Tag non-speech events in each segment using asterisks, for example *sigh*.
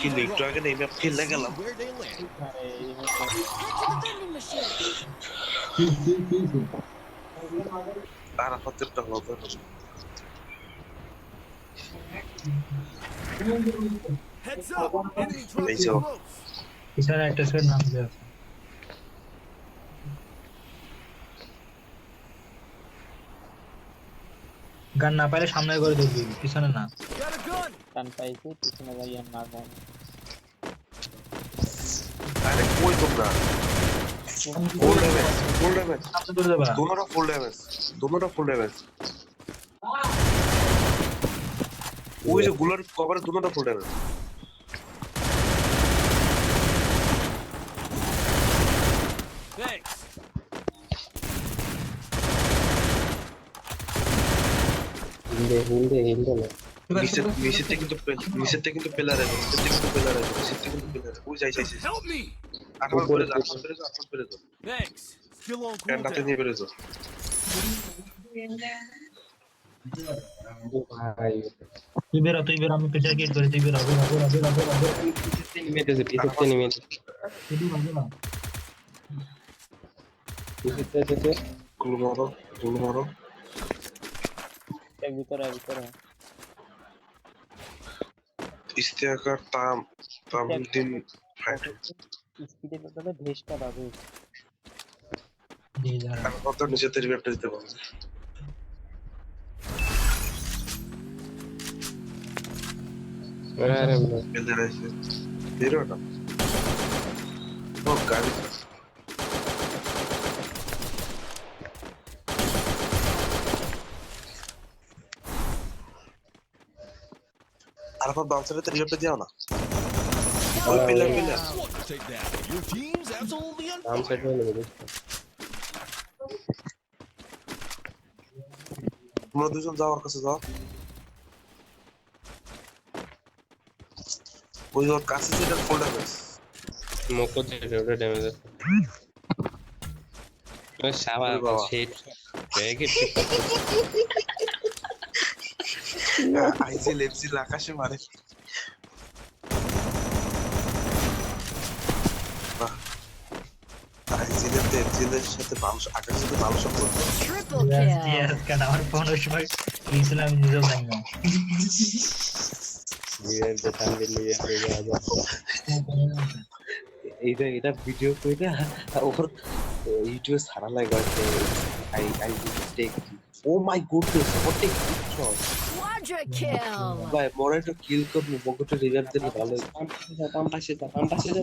কিন্তু একটু আগে এই? তার হাতেরটা হবে Heads up. Enemy close. পিছনে একটা স্কোয়ার নাম দেওয়া গান না পাইলে সামনে করে দিবি পিছনে না। গান পাইছি পিছনে যাই আর মারবো। তোমরা ওই যে গুলার কভারে দোনোটা ফুল ড্যামেজ Thanks. হিন্দে হিন্দে হিন্দে না কিন্তু নিচেতে কিন্তু পেলার আছে নিচেতে কিন্তু পেলার আছে নিচেতে কিন্তু পেলার ওই যাই যাই। Me. করে যাও আঠারো করে যাও আঠারো করে যাও Thanks. Still on ক্যান্ডাতে cooldown. নিয়ে বেরো যাও তুই বেরো তুই বেরো আমি পিছনে গেট করি তুই বেরো বেরো বেরো বেরো বেরো বেরো নেমেতেছে পিছতে নেমেছে তুই বেরো বেরো পিছতে এসেছে গুলো মারো গুলো মারো এর ভিতরে এর ভিতরে ইস্তেহাকার তাম তামুদ্দিন ফাইট স্পিডে বদলে ভেস্টটা পাবে দিয়ে যা আর কত নিচেতে রিভ্যাপটা দিতে পারবে? আরে পিলার আছে বেরো না। ও গাড়ি। আর আপনার বাউন্সারেতে রিভ্যাপটা দিও না। ওই pillar pillar Take that. Your team's absolutely set হয়ে নেবে তোমরা দুজন যাও ওর কাছে যাও ওই ওর কাছে যেটা ফুল ড্যামেজ মুখো যেটা ওটা ড্যামেজ আছে ওই সাবা। সেট ব্যাগে আইজি লেপসি আকাশে মারে লেপসিলের সাথে ভালো আকাশের সাথে ভালো সম্পর্ক আমার ফোন সময় গিয়েছিল আমি নিজেও জানি না। এইটা এটা ভিডিও কইরা ওর ইউটিউবে ছাড়া লাগে I I take oh my goodness what take shot ভাই মরে একটা কিল করব বকটে রিভাইভ দিলে ভালো কাম পাশে যা কাম যা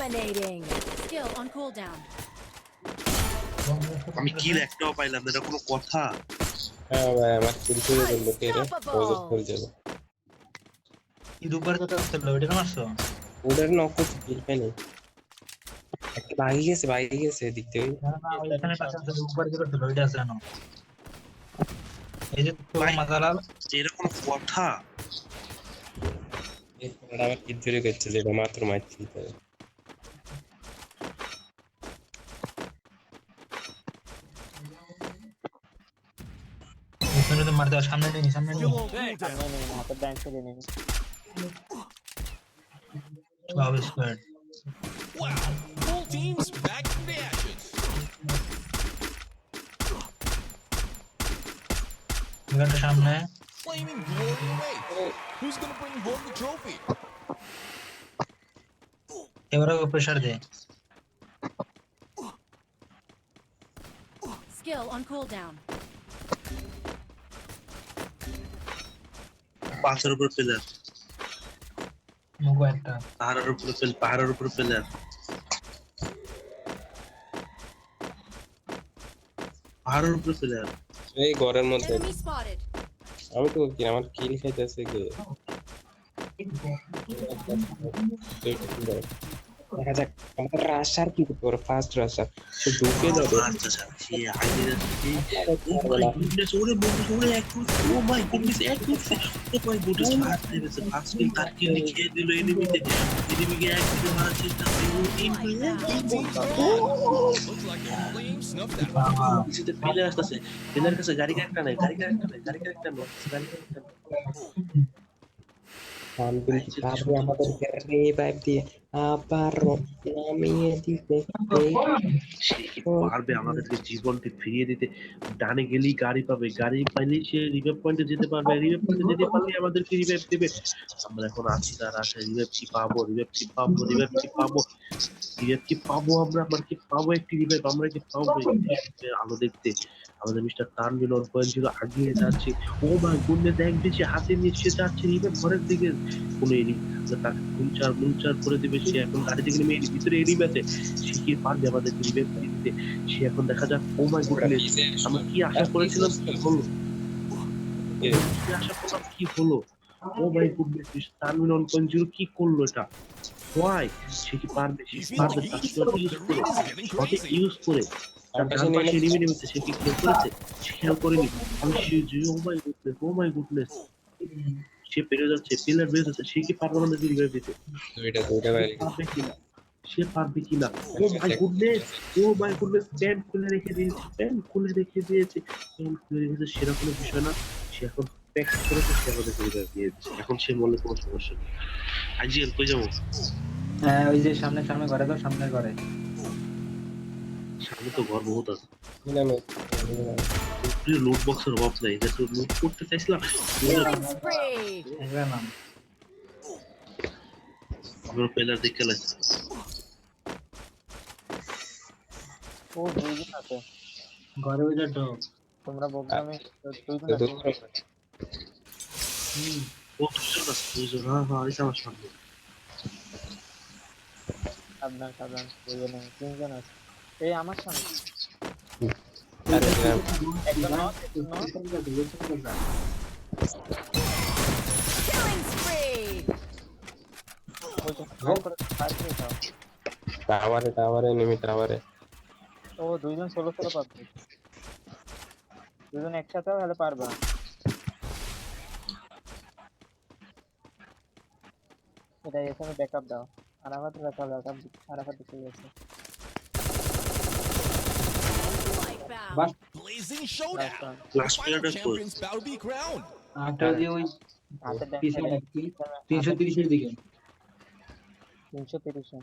Dominating. Skill on cooldown. আমি কিল একটাও পাইলাম এটা কোনো কথা। হ্যাঁ ভাই আমার কিল করে দিল। উপরে তো ছিল মারছো ওদের নক করতে কিল পাই নাই একটা ভাগি গেছে ভাগি গেছে থেকে। না না ওই এখানে পাশে আছে উপরে যেটা ছিল ওইটা আছে জানো এই যে তো এটা কোনো কথা। ওরা আবার কিল চুরি করছে যেটা মাত্র মারছিল পিছনে তো মারতে হবে, সামনে নেই সামনে নেই Still on cooldown. সামনে নেই হাতের ডান সাইডে নেই সব squad Wow. Full teams back from the ashes. এখানটা সামনে Flaming glory away. Who's gonna bring home the trophy? এবারে প্রেসার দে Skill on cooldown. পাথরের উপর একটা। পাহাড়ের উপরে পিল পাহাড়ের উপরে পিলার পাহাড়ের উপরে পিলার এই ঘরের মধ্যে। আমি তো কি আমার কিল খাইতেছে কে? *laughs* দেখা যাক আমাদের রাশার কি করতে পারে ফার্স্ট রাশার সে ঢুকে যাবে আচ্ছা আচ্ছা সে আগে যাচ্ছে ও মাই গুডনেস ওরে বন্ধু ওরে এক ও মাই গুডনেস এক করছে ও মাই গুডনেস ফার্স্ট লেভেলে ফার্স্ট কিল তার কিল খেয়ে দিল এনিমিতে এনিমিকে এক কিল মারার চেষ্টা করে ও তিন Looks like the flame snuffed out. কিছুতে পেলে আসতেছে পেলের কাছে গাড়ি একটা নেই গাড়ি একটা নেই গাড়ি একটা নেই গাড়ি একটা নেই আমি কিন্তু পারব আমাদেরকে রিভাইভ দিয়ে সে পারবে আমাদেরকে ফিরিয়ে দিতে। ডানে গেলেই গাড়ি পাবে, গাড়ি পাইলেই সে রিভেভ পয়েন্টে যেতে পারবে রিভেভ পয়েন্টে যেতে পারলে আমাদেরকে রিভেভ দেবে। আমরা এখন আছি তার আশায় রিভেভ কি পাবো রিভেভ কি পাবো রিভেভ কি পাবো? রিভেভ কি পাবো আমরা? আমরা কি পাবো একটি রিভেভ আমরা কি পাবো আলো দেখতে। আমাদের মিস্টার তানবিন ওর পয়েন্ট ছিল, আগিয়ে যাচ্ছে। ও মাই গুন্ডে দেখ দিচ্ছে হাতে সে যাচ্ছে রিভেভ ঘরের দিকে। কোনো এনিমি তাকে মুলচার মুলচার করে দিবে। সে এখন গাড়ি থেকে নেমে ভিতরে এনিমি আছে সে কি পারবে আমাদের রিভেভ দিতে? সে এখন দেখা যাক ও মাই গুডনেস আমরা কি আশা করেছিলাম কি হলো? কি আশা করলাম কি হলো? ও my goodness Tanbin one point zero কি করল এটা? হোয়াই সে কি পারবে? সে পারবে? তার ইউজ করে? শটে ইউজ করে? তার ডান পাশে এনিমি নেমেছে সে কি খেয়াল করেছে? সে খেয়াল করেনি। আমি সে ও my goodness oh my goodness সে পেরে যাচ্ছে পিলার বেস আছে সে কি পারবে আমাদের রিভাইভ দিতে দুইটা দুইটা বাইরে পারবে কিনা? সে পারবে কিনা? ও my goodness oh my goodness pant খুলে রেখে দিয়েছে প্যান্ট খুলে রেখে দিয়েছে। প্যান্ট খুলে রেখেছে সেটা কোনো বিষয় না। সে এখন প্যাক করেছে সে আমাদের রিভাইভ দিয়ে দিচ্ছে এখন সে মনে কোনো সমস্যা নেই। আইজিএল কই যাব? হ্যাঁ ওই যে সামনে সামনে ঘরে তো সামনে ঘরে। সামনে তো ঘর বহুত আছে। লুট বক্সের অভাব নাই তো লুট করতে চাইছিলাম। আমার দেখে ও দুইজন আছে। ঘরে ওই তোমরা বলছো দুইজন ও দুজন আছে হ্যাঁ হ্যাঁ এই সামনে। তিনজন আছে। এই আমার সামনে। টাওয়ারে টাওয়ারে নেমে টাওয়ারে ও দুইজন পাবে। দুজন একসাথে হলে পারবা এটা এখানে ব্যাকআপ দাও। আর আমার তো ব্যাকআপ ব্যাকআপ আর আমার দিকে গেছে। Wipeout. Blazing showdown. Final প্লেয়ারটা কই champions bow to be crowned. আটটা যে ওই পিছনে একটি তিনশো তিরিশের দিকে তিনশো তিরিশে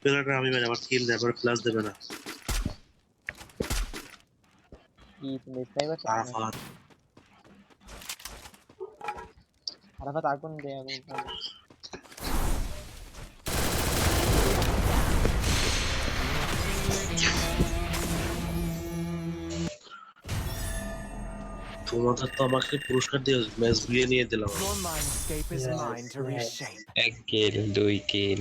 প্লেয়ারটা আমি মানে আমার কিল দেবে প্লাস দেবে না কি তুমি স্নাইপার আরাফাত আরাফাত আগুন দে আগুন তোমাদের তো আমাকে পুরস্কার দিয়ে ম্যাচ বিয়ে নিয়ে দিলাম. এক কিল দুই কিল